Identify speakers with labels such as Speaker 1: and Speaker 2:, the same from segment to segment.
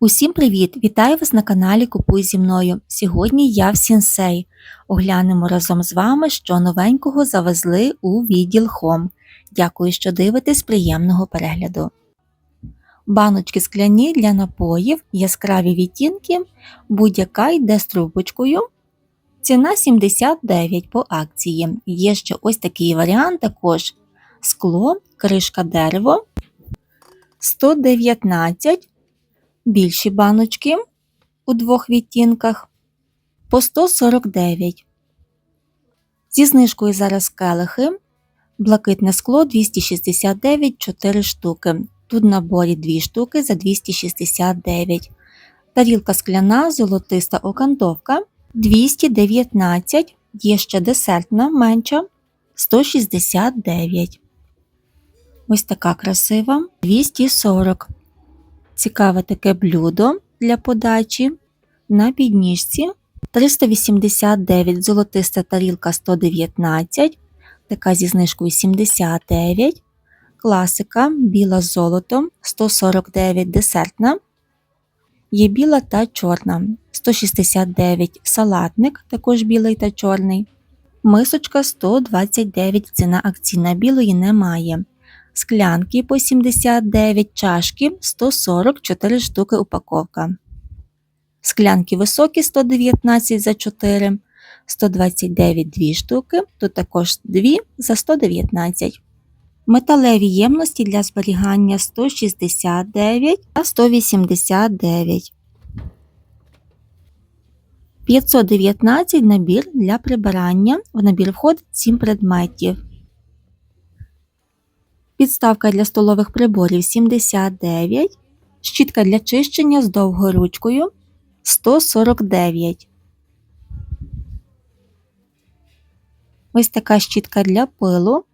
Speaker 1: Усім привіт! Вітаю вас на каналі Купуй зі мною. Сьогодні я в Сінсей. Оглянемо разом з вами, що новенького завезли у відділ Home. Дякую, що дивитесь приємного перегляду. Баночки скляні для напоїв, яскраві відтінки, будь-яка йде з трубочкою. Ціна 79 по акції. Є ще ось такий варіант також. Скло, кришка дерево 119 більші баночки у двох відтінках по 149. Зі знижкою зараз келихи. Блакитне скло 269 4 штуки. Тут в наборі 2 штуки за 269. Тарілка скляна, золотиста окантовка 219. Є ще десертна менша 169. Ось така красива 240. Цікаве таке блюдо для подачі. На підніжці 389 золотиста тарілка 119, така зі знижкою 79, класика біла з золотом 149 десертна, є біла та чорна. 169 салатник, також білий та чорний, мисочка 129 ціна акційна білої немає склянки по 79 чашки 144 штуки упаковка. Склянки високі 119 за 4, 129 2 штуки, тут також 2 за 119. Металеві ємності для зберігання 169 та 189. 519 набір для прибирання. В набір входить 7 предметів. Підставка для столових приборів 79, щітка для чищення з довгою ручкою 149. Ось така щітка для пилу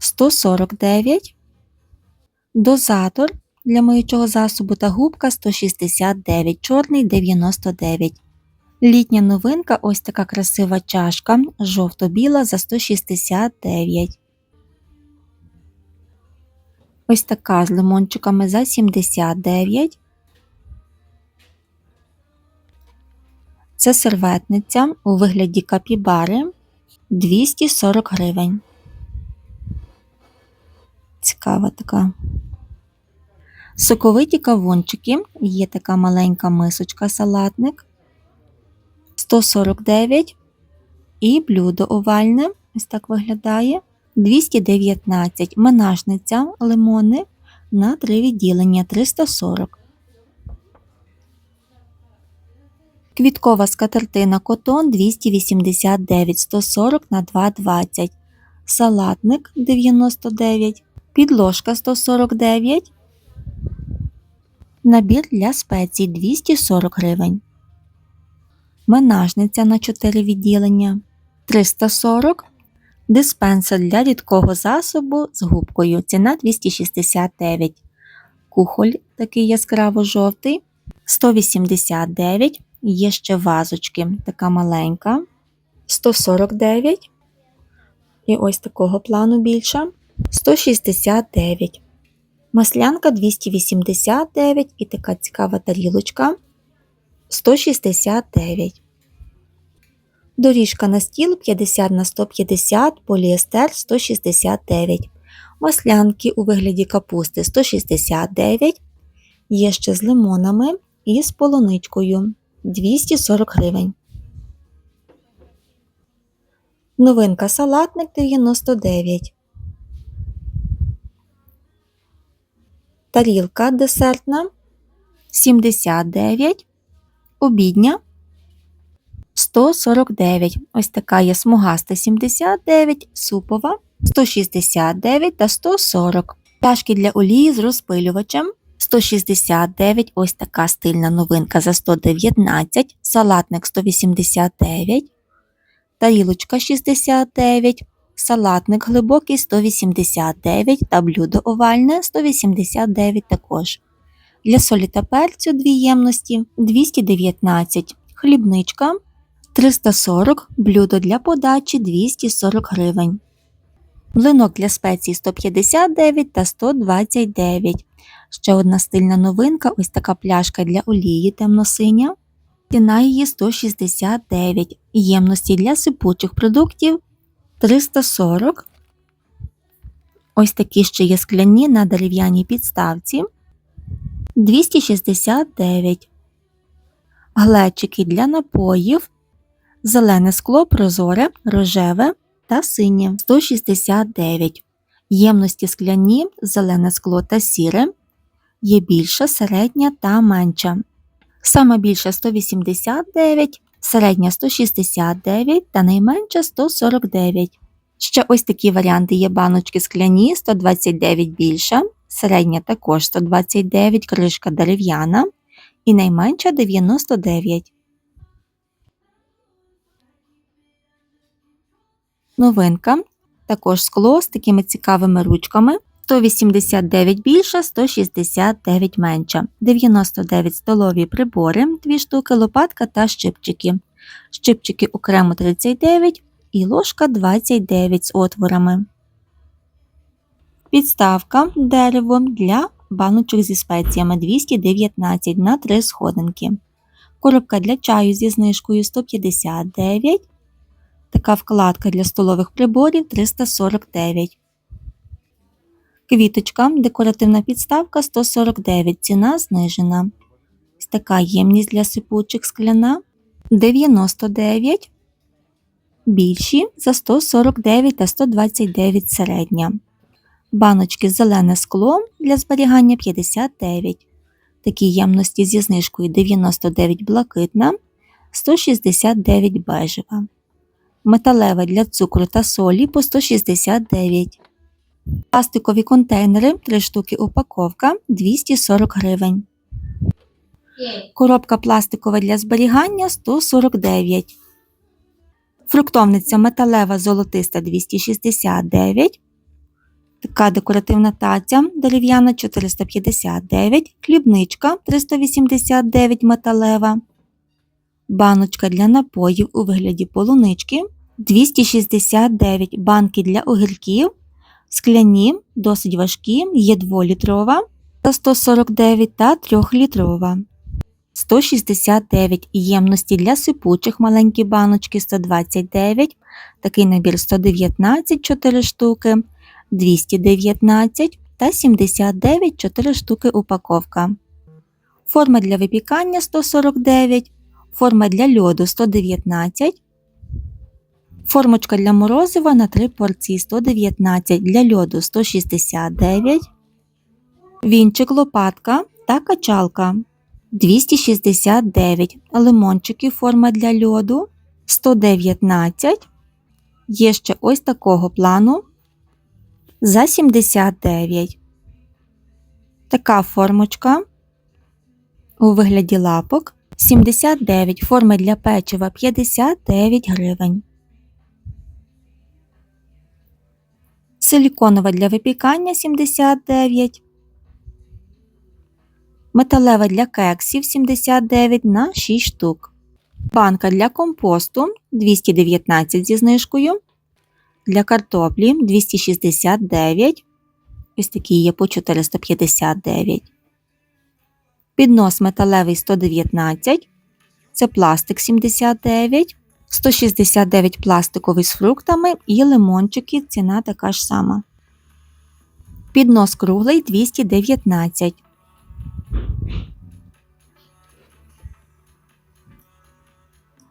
Speaker 1: 149. Дозатор для миючого засобу та губка 169, чорний 99. Літня новинка ось така красива чашка жовто-біла за 169. Ось така з лимончиками за 79. Це серветниця у вигляді капібари 240 гривень. Цікава така. Соковиті кавунчики. Є така маленька мисочка салатник 149 і блюдо овальне. Ось так виглядає. 219 менажниця лимони на 3 відділення 340. Квіткова скатертина котон 289 140 на 220. Салатник 99, підложка 149. Набір для спецій 240 гривень. Менажниця на 4 відділення 340 Диспенсер для рідкого засобу з губкою. Ціна 269. Кухоль такий яскраво жовтий 189. Є ще вазочки, така маленька 149. І ось такого плану більша 169. Маслянка 289 і така цікава тарілочка 169. Доріжка на стіл 50 на 150, поліестер 169, маслянки у вигляді капусти 169, є ще з лимонами і з полуничкою 240 гривень. Новинка салатник 99. Тарілка десертна 79. Обідня 149. Ось така є смугаста 79, супова 169 та 140. Чашки для олії з розпилювачем 169. Ось така стильна новинка за 119, салатник 189, тарілочка 69, салатник глибокий 189 та блюдо овальне 189 також. Для солі та перцю дві ємності 219, хлібничка 340 блюдо для подачі 240 гривень. Млинок для спецій 159 та 129. Ще одна стильна новинка ось така пляшка для олії темно-синя. Ціна її 169. Ємності для сипучих продуктів 340. Ось такі ще є скляні на дерев'яній підставці 269. Глечики для напоїв. Зелене скло прозоре, рожеве та синє 169. Ємності скляні, зелене скло та сіре. Є більша, середня та менша. Саме більша 189, середня 169 та найменша 149. Ще ось такі варіанти є баночки скляні 129 більша, середня також 129, кришка дерев'яна і найменша 99. Новинка. Також скло з такими цікавими ручками. 189 більша, 169 менша, 99 столові прибори, 2 штуки, лопатка та щипчики. Щипчики окремо 39 і ложка 29 з отворами. Підставка дерево для баночок зі спеціями 219 на 3 сходинки. Коробка для чаю зі знижкою 159. Така вкладка для столових приборів 349. Квіточка, декоративна підставка 149, ціна знижена. Така ємність для сипучих скляна 99, більші за 149 та 129 середня. Баночки зелене скло для зберігання 59. Такі ємності зі знижкою 99 блакитна, 169 бежева. Металева для цукру та солі по 169. Пластикові контейнери 3 штуки упаковка 240 гривень. Коробка пластикова для зберігання 149. Фруктовниця металева золотиста 269. Така декоративна таця дерев'яна 459, хлібничка 389 металева. Баночка для напоїв у вигляді полунички 269 банки для огірків Скляні, досить важкі, є 2-літрова та 149 та 3-літрова. 169 ємності для сипучих маленькі баночки 129, такий набір 119 4 штуки, 219 та 79 4 штуки упаковка. Форма для випікання 149, форма для льоду 119, Формочка для морозива на 3 порції 119 для льоду 169, вінчик лопатка та качалка 269, лимончики форма для льоду 119. Є ще ось такого плану за 79. Така формочка у вигляді лапок 79 форми для печива 59 гривень. силіконова для випікання 79, металева для кексів 79 на 6 штук, банка для компосту 219 зі знижкою, для картоплі 269, ось такі є по 459, піднос металевий 119, це пластик 79. 169 пластиковий з фруктами і лимончики ціна така ж сама. Піднос круглий 219.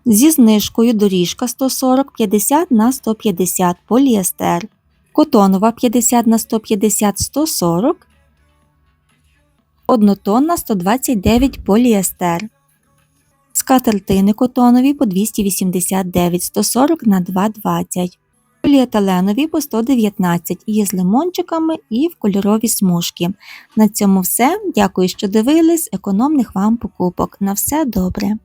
Speaker 1: Зі знижкою доріжка 140 50 на 150 поліестер. Котонова 50 на 150 140. Однотонна 129 поліестер. Скатертини котонові по 289 140 на 220 поліетиленові по 119 є з лимончиками і в кольорові смужки. На цьому все. Дякую, що дивились. Економних вам покупок. На все добре!